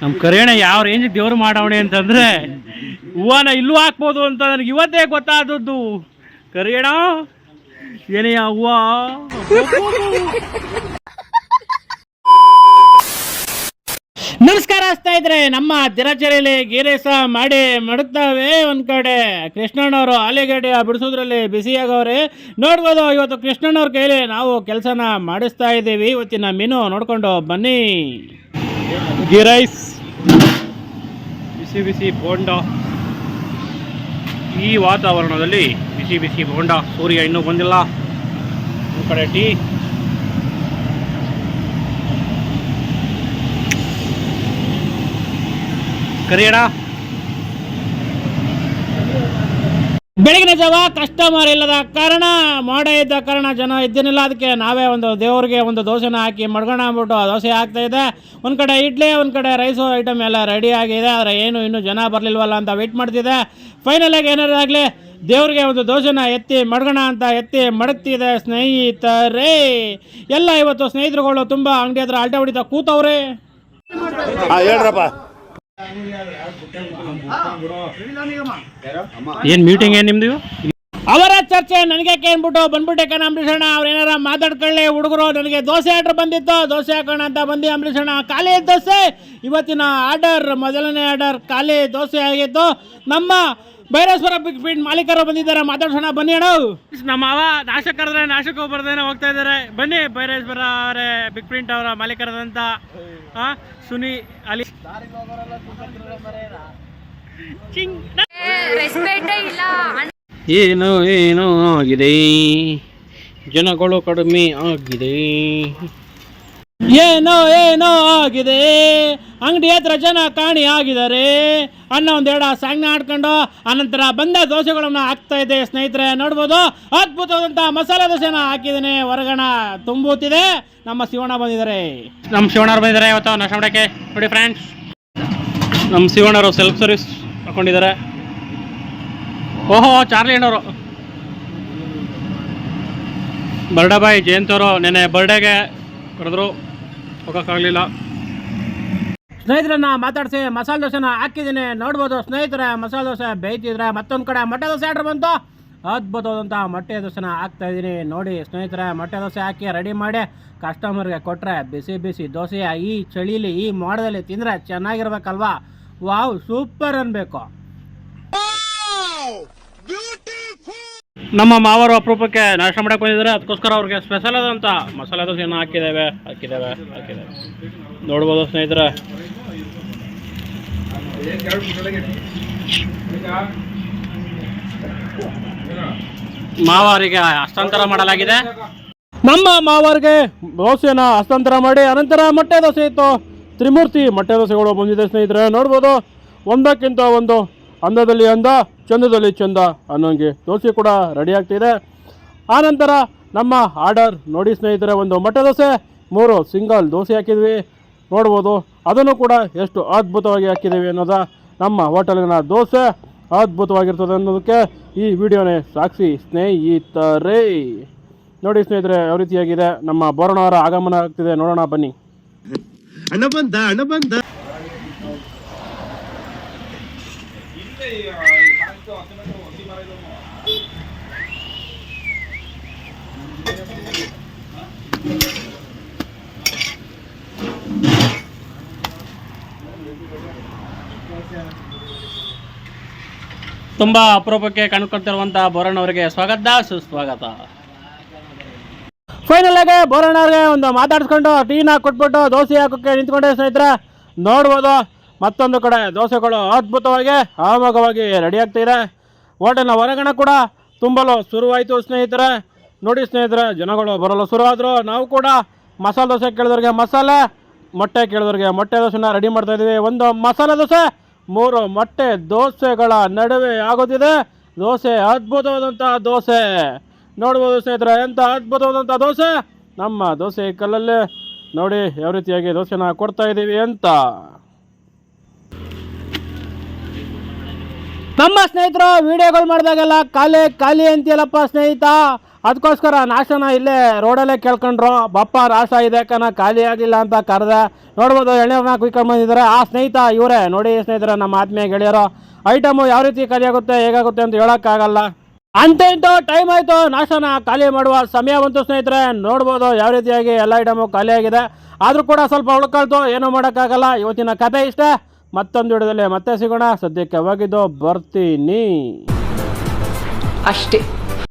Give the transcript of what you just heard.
ನಮ್ಮ ಕರೇಣ ಯಾವ ರೇಂಜ್ ದೇವ್ರು ಮಾಡವಣೆ ಅಂತಂದ್ರೆ, ಹೂವನ ಇಲ್ಲೂ ಹಾಕ್ಬೋದು ಅಂತ ನನಗೆ ಇವತ್ತೇ ಗೊತ್ತಾದದ್ದು. ಕರಿಯಣ ಏನೆಯ ಹೂವ? ನಮಸ್ಕಾರ ಸ್ನೇಹಿತರೆ ನಮ್ಮ ದಿನಚರಿಯಲ್ಲಿ ಗೀರೇಸ ಮಾಡಿ ಮಡುತ್ತವೆ ಒಂದ್ ಕಡೆ. ಕೃಷ್ಣಣ್ಣವರು ಆಲಿಗಡ್ಡೆ ಬಿಡಿಸೋದ್ರಲ್ಲಿ ಬಿಸಿಯಾಗವ್ರೆ ನೋಡ್ಬೋದು, ಇವತ್ತು ಕೃಷ್ಣಣ್ಣವ್ರ ಕೈಲಿ ನಾವು ಕೆಲಸನ ಮಾಡಿಸ್ತಾ ಇದ್ದೀವಿ. ಇವತ್ತಿನ ಮೀನು ನೋಡ್ಕೊಂಡು ಬನ್ನಿ. ಗೀ ರೈಸ್ ಬಿಸಿ ಬಿಸಿ ಬೋಂಡ. ಈ ವಾತಾವರಣದಲ್ಲಿ ಬಿಸಿ ಬಿಸಿ ಬೋಂಡ. ಸೂರ್ಯ ಇನ್ನೂ ಬಂದಿಲ್ಲ. ಒಂದು ಕಡೆ ಟೀ. ಕರಿಯಡ ಬೆಳಗಿನ ಜಾವ ಕಸ್ಟಮರ್ ಇಲ್ಲದ ಕಾರಣ, ಮೋಡ ಇದ್ದ ಕಾರಣ ಜನ ಇದ್ದೇನಿಲ್ಲ. ಅದಕ್ಕೆ ನಾವೇ ಒಂದು ದೇವರಿಗೆ ಒಂದು ದೋಸೆನ ಹಾಕಿ ಮಡ್ಗೋಣ ಅಂದ್ಬಿಟ್ಟು ದೋಸೆ ಆಗ್ತಾ ಇದೆ. ಒಂದು ಕಡೆ ಇಡ್ಲಿ, ಒಂದು ಕಡೆ ರೈಸು ಐಟಮ್ ಎಲ್ಲ ರೆಡಿ ಆಗಿದೆ. ಆದರೆ ಏನು ಇನ್ನೂ ಜನ ಬರಲಿಲ್ವಲ್ಲ ಅಂತ ವೆಯ್ಟ್ ಮಾಡ್ತಿದೆ. ಫೈನಲ್ ಆಗಿ ಏನಾರು ಆಗಲಿ, ದೇವ್ರಿಗೆ ಒಂದು ದೋಸೆನ ಎತ್ತಿ, ಮಡ್ಗೋಣ ಅಂತ ಎತ್ತಿ ಮಡಗ್ತಿದೆ ಸ್ನೇಹಿತರೇ. ಎಲ್ಲ ಇವತ್ತು ಸ್ನೇಹಿತರುಗಳು ತುಂಬ ಅಂಗಡಿ ಹತ್ರ ಅಲ್ಟ ಹೊಡಿತಾ ಕೂತವ್ರೆ. ಹೇಳ್ರಪ್ಪ. ಏನ್ ಮೀಟಿಂಗ್ ಏನ್ ನಿಮ್ದು ಅವರ ಚರ್ಚೆ ನನಗೆ ಕೇಳ್ಬಿಟ್ಟು ಬಂದ್ಬಿಟ್ಟೆ ಕಣ ಅಂಬರೀಷಣ್ಣ, ಅವ್ರು ಏನಾರ ಮಾತಾಡ್ಕೊಳ್ಳಿ, ಹುಡುಗರು, ನನಗೆ ದೋಸೆ ಆರ್ಡರ್ ಬಂದಿತ್ತು. ದೋಸೆ ಹಾಕೋಣ ಅಂತ ಬಂದು ಅಂಬರೀಷಣ್ಣ. ಖಾಲಿ ದೋಸೆ. ಇವತ್ತಿನ ಆರ್ಡರ್, ಮೊದಲನೇ ಆರ್ಡರ್ ಖಾಲಿ ದೋಸೆ ಆಗಿತ್ತು. ನಮ್ಮ ಬೈರೇಶ್ವರ ಬಿಗ್ ಫೀಡ್ ಮಾಲೀಕರು ಬಂದಿದ್ದಾರೆ ಮಾತಾಡ್ಸೋಣ ಬನ್ನಿ ಅಣ್ಣ. ನಮ್ಮ ಅವ ನಾಶ ನಾಶಕ ನಾಶಕ್ಕೆ ಬರ್ದೇನೆ ಹೋಗ್ತಾ ಇದ್ದಾರೆ. ಬನ್ನಿ ಬೈರೇಶ್ವರ ಅವರೇ ಬಿಗ್ ಪ್ರಿಂಟ್ ಅವರ ಮಾಲೀಕರಾದಂಥ ಸುನಿ ಅಲಿ. ಚಿಂಗ್. ರೆಸ್ಪೆಕ್ಟೇ ಇಲ್ಲ. ಏನು ಏನು ಆಗಿದೆ? ಜನಗಳು ಕಡಿಮೆ ಆಗಿದೆ. ಏನೋ ಏನೋ ಆಗಿದೆ. ಅಂಗಡಿ ಹತ್ರ ಜನ ಕಾಣಿ ಆಗಿದ್ದಾರೆ. ಅನ್ನೋ ಒಂದೆರಡು ಸಾಂಗ್ನ ಆಡ್ಕೊಂಡು ಅನಂತರ ಬಂದ ದೋಸೆಗಳನ್ನು ಹಾಕ್ತಾ ಇದೆ ಸ್ನೇಹಿತರೆ. ನೋಡ್ಬೋದು ಅದ್ಭುತವಾದಂಥ ಮಸಾಲೆ ದೋಸೆನ ಹಾಕಿದ್ದೇನೆ. ಹೊರಗಣ ತುಂಬುತ್ತಿದೆ. ನಮ್ಮ ಶಿವಣ್ಣ ಬಂದಿದ್ದಾರೆ. ನಮ್ಮ ಶಿವಣ್ಣ ಬಂದಿದ್ದಾರೆ ಇವತ್ತು ನಾಶ ನೋಡಿ ಫ್ರೆಂಡ್ಸ್ ನಮ್ಮ ಶಿವಣ್ಣವರು ಸೆಲ್ಫ್ ಸರ್ವಿಸ್ ಹಾಕೊಂಡಿದ್ದಾರೆ. ಓಹೋ, ಚಾರ್ಲಿ ಅಣ್ಣವರು. ಬರ್ಡೇ ಬಾಯ್ ಜಯಂತವರು ನೆನ್ನೆ ಬರ್ಡೇಗೆ ಕರೆದ್ರು. ಹೋಗೋಕ್ಕಾಗಲಿಲ್ಲ. ಸ್ನೇಹಿತರನ್ನ ಮಾತಾಡಿಸಿ ಮಸಾಲೆ ದೋಸೆನ ಹಾಕಿದ್ದೀನಿ. ನೋಡ್ಬೋದು ಸ್ನೇಹಿತರೆ ಮಸಾಲೆ ದೋಸೆ ಬೇಯ್ತಿದ್ರೆ ಮತ್ತೊಂದು ಕಡೆ ಮೊಟ್ಟೆ ದೋಸೆ ಆರ್ಡ್ರ್ ಬಂತು. ಅದ್ಭುತವಾದಂಥ ಮೊಟ್ಟೆ ದೋಸೆನ ಹಾಕ್ತಾ ಇದ್ದೀನಿ. ನೋಡಿ ಸ್ನೇಹಿತರೆ ಮೊಟ್ಟೆ ದೋಸೆ ಹಾಕಿ ರೆಡಿ ಮಾಡಿ ಕಸ್ಟಮರ್ಗೆ ಕೊಟ್ಟರೆ ಬಿಸಿ ಬಿಸಿ ದೋಸೆ ಈ ಚಳಿಲಿ ಈ ಮೋಡದಲ್ಲಿ ತಿಂದರೆ ಚೆನ್ನಾಗಿರ್ಬೇಕಲ್ವಾ? ವಾವ್ ಸೂಪರ್ ಅನ್ಬೇಕು. ನಮ್ಮ ಮಾವರು ಅಪರೂಪಕ್ಕೆ ನಾಷ್ಟ ಮಾಡಕ್ಕೆ ಬಂದಿದ್ದಾರೆ. ಅದಕ್ಕೋಸ್ಕರ ಅವ್ರಿಗೆ ಸ್ಪೆಷಲ್ ಆದಂಥ ಮಸಾಲೆ ದೋಸೆಯನ್ನು ಹಾಕಿದ್ದೇವೆ ಹಾಕಿದ್ದೇವೆ ಹಾಕಿದ್ದೇವೆ. ನೋಡ್ಬೋದು ಸ್ನೇಹಿತರೆ. ಮಾವರಿಗೆ ಹಸ್ತಾಂತರ ಮಾಡಲಾಗಿದೆ. ನಮ್ಮ ಮಾವರಿಗೆ ದೋಸೆಯನ್ನ ಹಸ್ತಾಂತರ ಮಾಡಿ ಅನಂತರ ಮೊಟ್ಟೆ ದೋಸೆ ಇತ್ತು. ತ್ರಿಮೂರ್ತಿ ಮೊಟ್ಟೆ ದೋಸೆಗಳು ಬಂದಿದೆ ಸ್ನೇಹಿತರೆ. ನೋಡ್ಬೋದು ಒಂದಕ್ಕಿಂತ ಒಂದು ಅಂದದಲ್ಲಿ ಅಂದ, ಚಂದದಲ್ಲಿ ಚಂದ ಅನ್ನೋಂಗೆ ದೋಸೆ ಕೂಡ ರೆಡಿ ಆಗ್ತಿದೆ. ಆನಂತರ ನಮ್ಮ ಆರ್ಡರ್ ನೋಡಿ ಸ್ನೇಹಿತರೆ, ಒಂದು ಮೊಟ್ಟೆ ದೋಸೆ, ಮೂರು ಸಿಂಗಲ್ ದೋಸೆ ಹಾಕಿದ್ವಿ. ನೋಡ್ಬೋದು, ಅದನ್ನು ಕೂಡ ಎಷ್ಟು ಅದ್ಭುತವಾಗಿ ಹಾಕಿದ್ದೀವಿ ಅನ್ನೋದ ನಮ್ಮ ಹೋಟೆಲಿನ ದೋಸೆ ಅದ್ಭುತವಾಗಿರ್ತದೆ ಅನ್ನೋದಕ್ಕೆ ಈ ವಿಡಿಯೋನೇ ಸಾಕ್ಷಿ ಸ್ನೇಹಿತರೇ. ನೋಡಿ ಸ್ನೇಹಿತರೆ, ಯಾವ ರೀತಿಯಾಗಿದೆ ನಮ್ಮ ಬೋರಣವರ ಆಗಮನ ಆಗ್ತಿದೆ. ನೋಡೋಣ, ಬನ್ನಿ ಅಣ್ಣ ಬಂದ ಅಣ್ಣ ಬಂದ ತುಂಬ ಅಪರೂಪಕ್ಕೆ ಕಣ್ಕೊಳ್ತಿರುವಂತಹ ಬೋರಣ್ಣ ಅವರಿಗೆ ಸ್ವಾಗತ, ಸುಸ್ವಾಗತ. ಫೈನಲ್ ಆಗಿ ಬೋರಣ್ಣ ಅವ್ರಿಗೆ ಒಂದು ಮಾತಾಡಿಸ್ಕೊಂಡು ಟೀನ ಕೊಟ್ಬಿಟ್ಟು ದೋಸೆ ಹಾಕೋಕೆ ನಿಂತ್ಕೊಂಡೆ ಸ್ನೇಹಿತರೆ. ನೋಡ್ಬೋದು. ಮತ್ತೊಂದು ಕಡೆ ದೋಸೆಗಳು ಅದ್ಭುತವಾಗಿ, ಆಮೋಘವಾಗಿ ರೆಡಿ ಆಗ್ತಿದೆ. ಹೋಟೆಲ್ನ ಹೊರಗಣ ಕೂಡ ತುಂಬಲು ಶುರುವಾಯಿತು ಸ್ನೇಹಿತರೆ. ನೋಡಿ ಸ್ನೇಹಿತರೆ, ಜನಗಳು ಬರಲು ಶುರುವಾದರು. ನಾವು ಕೂಡ ಮಸಾಲೆ ದೋಸೆ ಕೇಳಿದವ್ರಿಗೆ ಮಸಾಲೆ, ಮೊಟ್ಟೆ ಕೇಳಿದವ್ರಿಗೆ ಮೊಟ್ಟೆ ದೋಸೆನ ರೆಡಿ ಮಾಡ್ತಾ ಇದ್ದೀವಿ. ಒಂದು ಮಸಾಲೆ ದೋಸೆ, ಮೂರು ಮೊಟ್ಟೆ ದೋಸೆಗಳ ನಡುವೆ ಆಗೋದಿದೆ ದೋಸೆ ಅದ್ಭುತವಾದಂಥ ದೋಸೆ. ನೋಡ್ಬೋದು ಸ್ನೇಹಿತರೆ ಎಂಥ ಅದ್ಭುತವಾದಂಥ ದೋಸೆ? ನಮ್ಮ ದೋಸೆ ಕಲ್ಲಲ್ಲೇ ನೋಡಿ ಯಾವ ರೀತಿಯಾಗಿ ದೋಸೆನ ಕೊಡ್ತಾ ಇದ್ದೀವಿ ಅಂತ. ನಮ್ಮ ಸ್ನೇಹಿತರು ವಿಡಿಯೋಗಳು ಮಾಡಿದಾಗೆಲ್ಲ ಖಾಲಿ ಖಾಲಿ ಅಂತೀಯಲ್ಲಪ್ಪ ಸ್ನೇಹಿತ. ಅದಕ್ಕೋಸ್ಕರ ನಾಶನ ಇಲ್ಲೇ ರೋಡಲ್ಲೇ ಕೇಳ್ಕೊಂಡ್ರು. ಬಪ್ಪ ರಾಸ ಇದೆ ಕಣ, ಖಾಲಿ ಆಗಿಲ್ಲ ಅಂತ ಕರೆದೆ. ನೋಡ್ಬೋದು ಎಳ್ನೀರನ್ನ ಕುಯ್ಕೊಂಡು ಬಂದಿದ್ದಾರೆ. ಆ ಸ್ನೇಹಿತ ಇವರೇ. ನೋಡಿ ಸ್ನೇಹಿತರೆ, ನಮ್ಮ ಆತ್ಮೀಯ ಗೆಳೆಯರು, ಐಟಮು ಯಾವ ರೀತಿ ಖಾಲಿ ಆಗುತ್ತೆ, ಹೇಗಾಗುತ್ತೆ ಅಂತ ಹೇಳೋಕ್ಕಾಗಲ್ಲ. ಅಂತ ಟೈಮ್ ಆಯಿತು. ನಾಶನ ಖಾಲಿ ಮಾಡುವ ಸಮಯ ಬಂತು ಸ್ನೇಹಿತರೆ. ನೋಡ್ಬೋದು ಯಾವ ರೀತಿಯಾಗಿ ಎಲ್ಲ ಐಟಮು ಖಾಲಿಯಾಗಿದೆ ಆದರೂ ಕೂಡ ಸ್ವಲ್ಪ ಉಳ್ಕೊಳ್ತು ಏನೂ ಮಾಡೋಕ್ಕಾಗಲ್ಲ. ಇವತ್ತಿನ ಕತೆ ಇಷ್ಟೇ. ಮತ್ತೊಂದು ವಿಡಿಯೋದಲ್ಲಿ ಮತ್ತೆ ಸಿಗೋಣ. ಸದ್ಯಕ್ಕೆ ಯಾವಾಗಿದ್ದೋ ಬರ್ತೀನಿ. ಅಷ್ಟೇ.